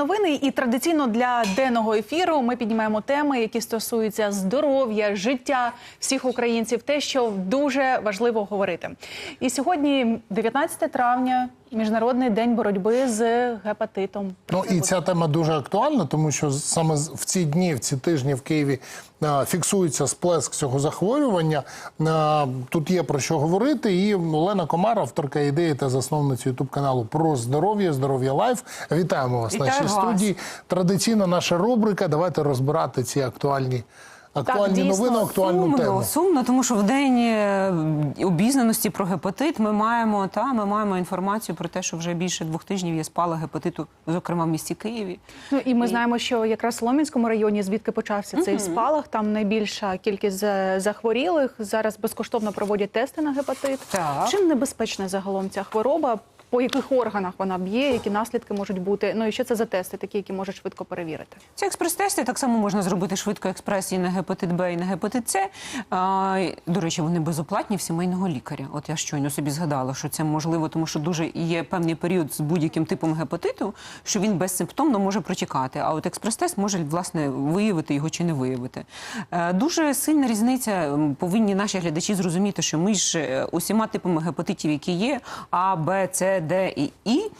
новини. І традиційно для денного ефіру ми піднімаємо теми, які стосуються здоров'я, життя всіх українців, те, що дуже важливо говорити. І сьогодні, 19 травня, міжнародний день боротьби з гепатитом. Ну і ця тема дуже актуальна, тому що саме в ці дні, в ці тижні в Києві фіксується сплеск цього захворювання. Тут є про що говорити. І Олена Комар, авторка ідеї та засновниця ютуб каналу про здоров'я, здоров'я лайф. Вітаємо вас Вітаю нашій вас. студії. Традиційна наша рубрика. Давайте розбирати ці актуальні, актуальні дійсно, новини, актуальну сумно, тему. сумно, тому що в день е, обізнаності про гепатит ми маємо та ми маємо інформацію про те, що вже більше двох тижнів є спалах гепатиту, зокрема в місті Києві. Ну і ми знаємо, що якраз в Солом'янському районі, звідки почався цей спалах, там найбільша кількість захворілих. Зараз безкоштовно проводять тести на гепатит. Так. Чим небезпечна загалом ця хвороба? По яких органах вона б'є, які наслідки можуть бути? Ну і що це за тести, такі, які можуть швидко перевірити? Ці експрес-тести так само можна зробити швидко експрес і на гепатит Б, і на гепатит С. А, До речі, вони безоплатні в сімейного лікаря. От я щойно собі згадала, що це можливо, тому що дуже є певний період з будь-яким типом гепатиту, що він безсимптомно може протікати. А от експрес-тест може власне виявити його чи не виявити. Е, Дуже сильна різниця. Повинні наші глядачі зрозуміти, що ми ж е, усіма типами гепатитів, які є, А, Б, С, Д і І,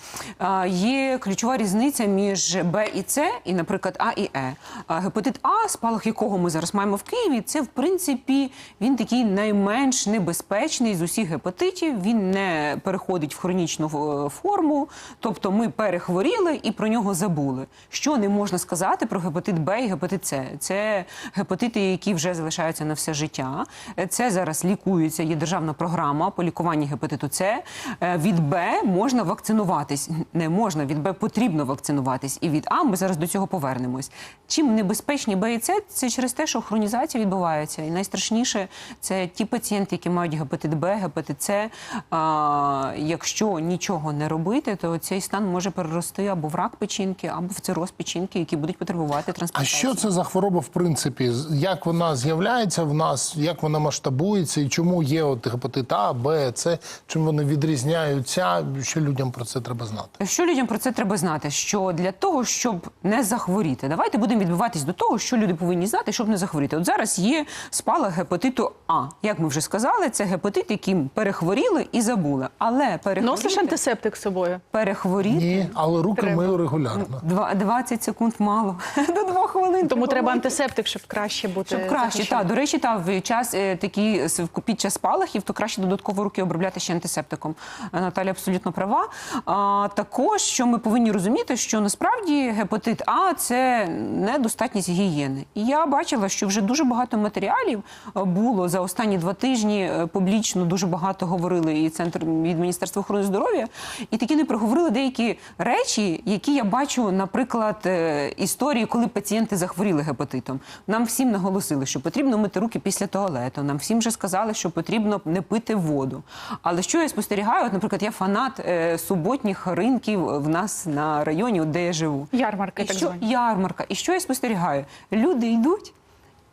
є ключова різниця між Б і С, і, наприклад, А і Е. Гепатит А, спалах якого ми зараз маємо в Києві, це в принципі він такий найменш небезпечний з усіх гепатитів. Він не переходить в хронічну е, форму, тобто ми перехворіли і про нього забули. Що не можна сказати про гепатит Б і гепатит С? Це гепатити, які вже залишаються на все життя. Це зараз лікується. Є державна програма по лікуванню гепатиту С. Е, Від Б можна вакцинуватись. Не можна, від Б потрібно вакцинуватись. І від А ми зараз до цього повернемось. Чим небезпечні Б і С? Це через те, що хронізація відбувається. І найстрашніше це ті пацієнти, які мають гепатит Б, гепатит С. А, якщо нічого не робити, то цей стан може перерости або в рак печінки, або в цироз печінки, які будуть потребувати А що це за хвороба в принципі? Як вона з'являється в нас, як вона масштабується і чому є от гепатит А, Б, С, чим вони відрізняються? Що людям про це треба знати? Що людям про це треба знати? Що для того, щоб не захворіти, давайте будемо відбиватись до того, що люди повинні знати, щоб не захворіти. От зараз є спалах гепатиту А. Як ми вже сказали, це гепатит, яким перехворіли і забули. Але Носиш антисептик з собою? перехворіти Ні, але руки Треба. мию регулярно. два- 20 секунд мало до двох хвилин. Тому треба антисептик, щоб краще бути. Щоб краще, так. До речі, та в час е, такі під час спалахів, то краще додатково руки обробляти ще антисептиком. Е, Наталя абсолютно права. А, також, що ми повинні розуміти, що насправді гепатит А це недостатність гігієни. І я бачила, що вже дуже багато матеріалів е, було за останні два тижні е, публічно дуже багато говорили і центр від Міністерства охорони здоров'я, і такі не проговорили деякі речі, які я бачу, наприклад, е, історії, коли пацієнти захворіли гепатитом. Нам всім наголосили, що потрібно мити руки після туалету. Нам всім вже сказали, що потрібно не пити воду. Але що я спостерігаю? От, наприклад, я фанат е, суботніх ринків в нас на районі, де я живу. Ярмарка І так що звані. ярмарка? І що я спостерігаю? Люди йдуть,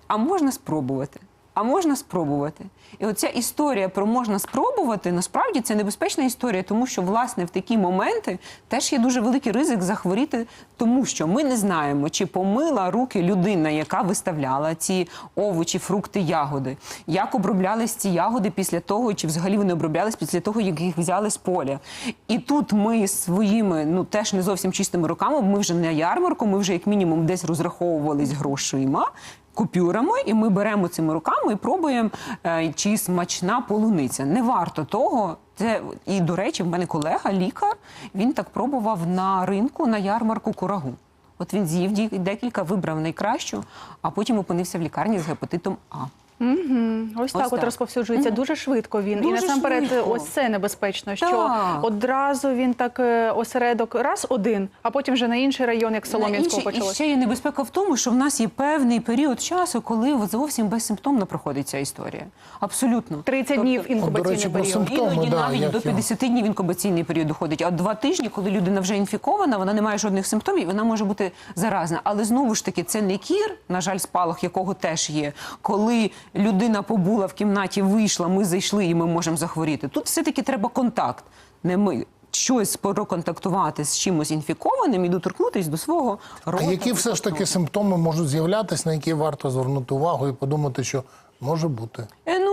а можна спробувати. А можна спробувати. І оця історія про можна спробувати, насправді це небезпечна історія, тому що власне в такі моменти теж є дуже великий ризик захворіти, тому що ми не знаємо, чи помила руки людина, яка виставляла ці овочі, фрукти, ягоди, як оброблялись ці ягоди після того, чи взагалі вони оброблялись після того, як їх взяли з поля. І тут ми своїми, ну теж не зовсім чистими руками, ми вже на ярмарку, ми вже як мінімум десь розраховувались грошима купюрами, і ми беремо цими руками і пробуємо, е, чи смачна полуниця. Не варто того. Це і до речі, в мене колега, лікар, він так пробував на ринку на ярмарку курагу. От він з'їв декілька, вибрав найкращу, а потім опинився в лікарні з гепатитом А. Ось так, от так. розповсюджується дуже швидко він. і насамперед, швидко. ось це небезпечно, що Так. одразу він так е, осередок раз один, а потім вже на інший район, як Солом'янського Інше- І ще є небезпека в тому, що в нас є певний період часу, коли от зовсім безсимптомно проходить ця історія. Абсолютно. 30 днів От, до інкубаційний речі, період. Іноді да, навіть до його? 50 днів інкубаційний період доходить. А два тижні, коли людина вже інфікована, вона не має жодних симптомів, вона може бути заразна. Але знову ж таки, це не кір, на жаль, спалах якого теж є. Коли людина побула в кімнаті, вийшла, ми зайшли і ми можемо захворіти. Тут все-таки треба контакт. Не ми. щось проконтактувати з чимось інфікованим і доторкнутись до свого А які все ж таки симптоми можуть з'являтися, на які варто звернути увагу і подумати, що може бути?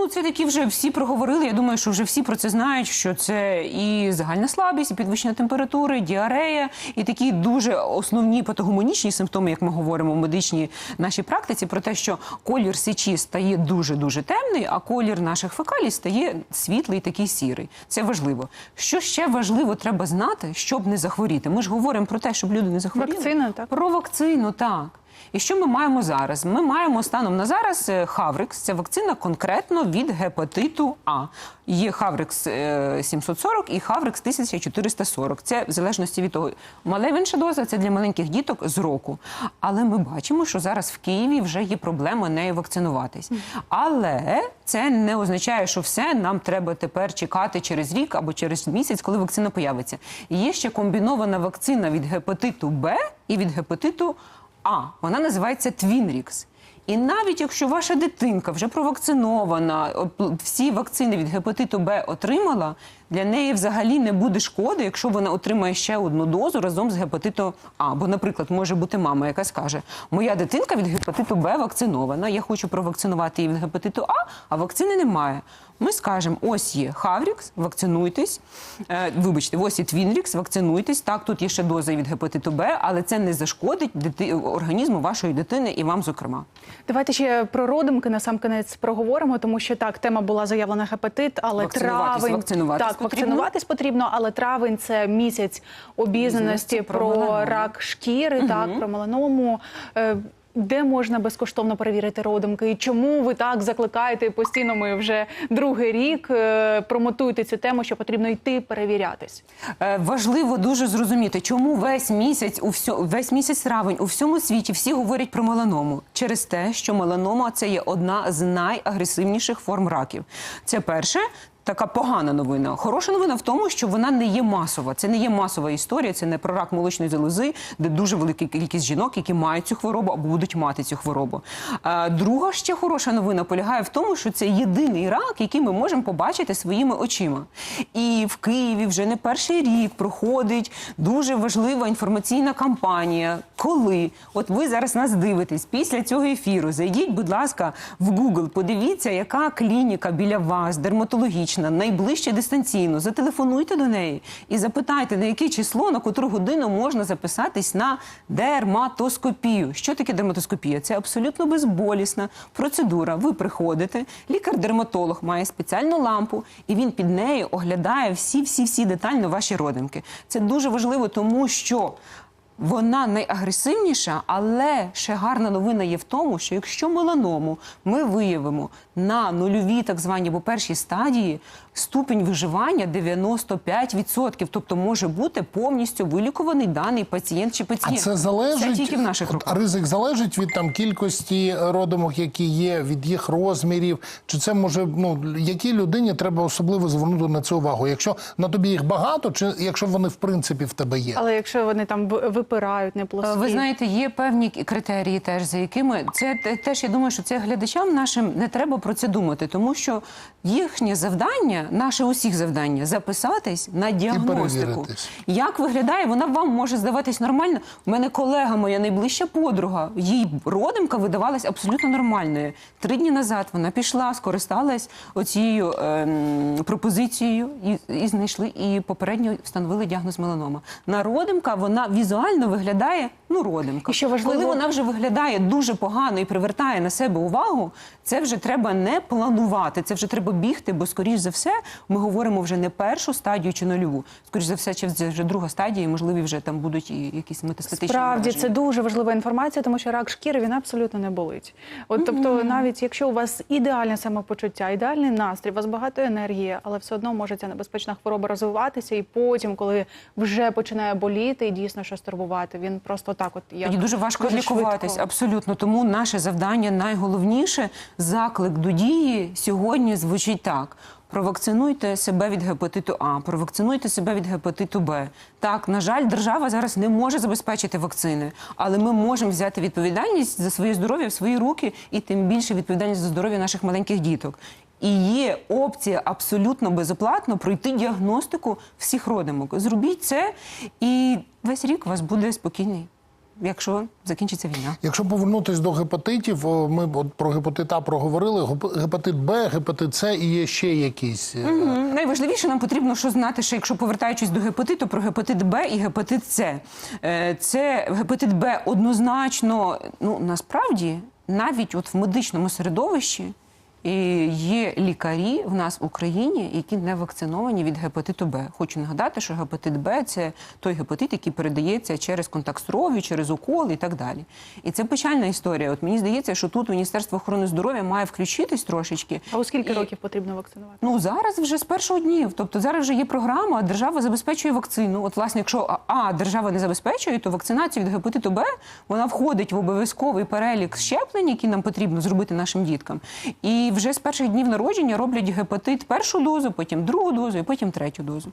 Ну, це такі вже всі проговорили. Я думаю, що вже всі про це знають, що це і загальна слабість, і підвищення температури, діарея, і такі дуже основні патогомонічні симптоми, як ми говоримо в медичній нашій практиці, про те, що колір сечі стає дуже дуже темний, а колір наших фекалій стає світлий, такий сірий. Це важливо. Що ще важливо, треба знати, щоб не захворіти. Ми ж говоримо про те, щоб люди не захворіли. Вакцина, так? Про вакцину, так. І що ми маємо зараз? Ми маємо станом на зараз е, Хаврикс. Це вакцина конкретно від гепатиту А. Є Хаврикс е, 740 і Хаврикс 1440. Це в залежності від того, малевинша доза це для маленьких діток з року. Але ми бачимо, що зараз в Києві вже є проблема нею вакцинуватись. Але це не означає, що все нам треба тепер чекати через рік або через місяць, коли вакцина появиться. Є ще комбінована вакцина від гепатиту Б і від гепатиту а, вона називається Твінрікс. І навіть якщо ваша дитинка вже провакцинована, всі вакцини від гепатиту Б отримала, для неї взагалі не буде шкоди, якщо вона отримає ще одну дозу разом з гепатитом А. Бо, наприклад, може бути мама, яка скаже: Моя дитинка від гепатиту Б вакцинована, я хочу провакцинувати її від гепатиту А, а вакцини немає. Ми скажемо: ось є Хаврікс, вакцинуйтесь. Е, вибачте, ось є Твінрікс, вакцинуйтесь. Так, тут є ще доза від гепатиту Б, але це не зашкодить дити... організму вашої дитини і вам, зокрема. Давайте ще про родимки на сам кінець проговоримо, тому що так, тема була заявлена гепатит, але Вакцинуватись, травень вакцинуватись так, вакцинуватись потрібно, але травень це місяць обізнаності про рак шкіри, так про меланому. Е, Де можна безкоштовно перевірити родимки? І чому ви так закликаєте постійно? Ми вже другий рік е, промотуєте цю тему, що потрібно йти перевірятись. Е, Важливо дуже зрозуміти, чому весь місяць у всьо, весь місяць травень у всьому світі всі говорять про меланому через те, що меланома це є одна з найагресивніших форм раків. Це перше. Така погана новина. Хороша новина в тому, що вона не є масова. Це не є масова історія. Це не про рак молочної залози, де дуже велика кількість жінок, які мають цю хворобу або будуть мати цю хворобу. А, друга ще хороша новина полягає в тому, що це єдиний рак, який ми можемо побачити своїми очима. І в Києві вже не перший рік проходить дуже важлива інформаційна кампанія. Коли от ви зараз нас дивитесь після цього ефіру, зайдіть, будь ласка, в Google, подивіться, яка клініка біля вас, дерматологічна, найближче дистанційно. Зателефонуйте до неї і запитайте, на яке число, на котру годину можна записатись на дерматоскопію. Що таке дерматоскопія? Це абсолютно безболісна процедура. Ви приходите, лікар-дерматолог має спеціальну лампу, і він під нею оглядає всі, всі, всі детально ваші родинки. Це дуже важливо, тому що. Вона найагресивніша, але ще гарна новина є в тому, що якщо меланому ми виявимо на нульовій, так званій або першій стадії, ступінь виживання 95%. Тобто може бути повністю вилікуваний даний пацієнт чи А це залежить Це тільки в наших от руках. ризик залежить від там кількості родимок, які є, від їх розмірів. Чи це може ну якій людині треба особливо звернути на це увагу? Якщо на тобі їх багато, чи якщо вони в принципі в тебе є? Але якщо вони там в- випирають, не плоскі. Ви знаєте, є певні критерії, теж за якими це теж я думаю, що це глядачам нашим не треба про це думати, тому що їхнє завдання, наше усіх завдання записатись на діагностику. Як виглядає, вона вам може здаватись нормально. У мене колега, моя найближча подруга, їй родимка видавалась абсолютно нормальною. Три дні назад вона пішла, скористалась оцією ем, пропозицією і, і знайшли і попередньо встановили діагноз меланома. На родимка вона візуально виглядає ну родимка. І що важливо- Коли вона вже виглядає дуже погано і привертає на себе увагу, це вже треба не планувати, це вже треба бігти, бо скоріш за все ми говоримо вже не першу стадію чи нульову. Скоріш за все, чи вже друга стадія, і можливі вже там будуть і якісь метастатичні Справді ураження. це дуже важлива інформація, тому що рак шкіри він абсолютно не болить. От тобто, навіть якщо у вас ідеальне самопочуття, ідеальний настрій, у вас багато енергії, але все одно може ця небезпечна хвороба розвиватися, і потім, коли вже починає боліти і дійсно щось турбувати, він просто так, от Тоді дуже важко лікуватись, абсолютно. Тому наше завдання найголовніше заклик до дії сьогодні звучить так. Провакцинуйте себе від гепатиту А, провакцинуйте себе від гепатиту Б. Так, на жаль, держава зараз не може забезпечити вакцини, але ми можемо взяти відповідальність за своє здоров'я в свої руки і тим більше відповідальність за здоров'я наших маленьких діток. І є опція абсолютно безоплатно пройти діагностику всіх родимок. Зробіть це, і весь рік у вас буде спокійний, якщо закінчиться війна. Якщо повернутися до гепатитів, ми от про гепатит А проговорили. геп- Гепатит Б, гепатит С і є ще якісь. Мгм. Найважливіше нам потрібно що знати, що якщо повертаючись до гепатиту, про гепатит Б і гепатит С. Е, Це гепатит Б однозначно, ну насправді, навіть от в медичному середовищі. І є лікарі в нас в Україні, які не вакциновані від гепатиту Б. Хочу нагадати, що гепатит Б це той гепатит, який передається через контакт з кров'ю, через укол і так далі. І це печальна історія. От мені здається, що тут Міністерство охорони здоров'я має включитись трошечки. А у скільки І- років потрібно вакцинувати? Ну зараз вже з першого днів. Тобто зараз вже є програма, держава забезпечує вакцину. От, власне, якщо а, держава не забезпечує, то вакцинація від гепатиту Б вона входить в обов'язковий перелік щеплень, які нам потрібно зробити нашим діткам. І вже з перших днів народження роблять гепатит першу дозу, потім другу дозу і потім третю дозу.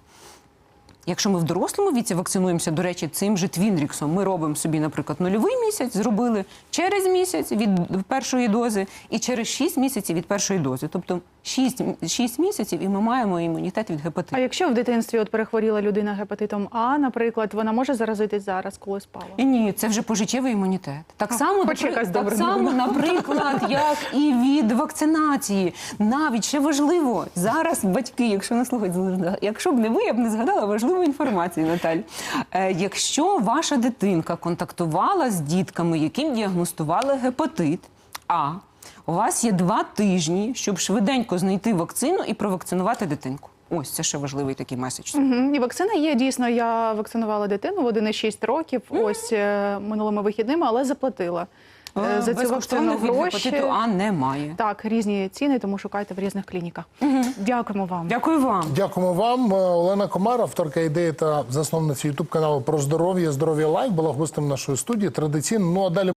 Якщо ми в дорослому віці вакцинуємося, до речі, цим же твінріксом, ми робимо собі, наприклад, нульовий місяць, зробили через місяць від першої дози і через 6 місяців від першої дози. Тобто 6, 6 місяців і ми маємо імунітет від А якщо в дитинстві от перехворіла людина гепатитом А, наприклад, вона може заразитись зараз, коли спала? Ні, це вже пожиттєвий імунітет. Так само, напри- якась так само наприклад, як і від вакцинації. Навіть ще важливо зараз батьки, якщо не слухають, якщо б не ви, я б не згадала важливу інформацію, Наталь. Е, якщо ваша дитинка контактувала з дітками, яким діагностували гепатит, а у вас є два тижні, щоб швиденько знайти вакцину і провакцинувати дитинку. Ось це ще важливий такий меседж. Мгм. І вакцина є дійсно. Я вакцинувала дитину в 1,6 років. Ось е, минулими вихідними, але заплатила е, за цю вакцину Безкоштовних від гроші. А немає. Так, різні ціни, тому шукайте в різних клініках. Дякуємо вам. Дякую вам. Дякуємо вам. Е, Олена Комар, авторка ідеї та засновниця Ютуб каналу про здоров'я, здоров'я лайф, була гостем нашої студії. Традиційно. Ну а далі.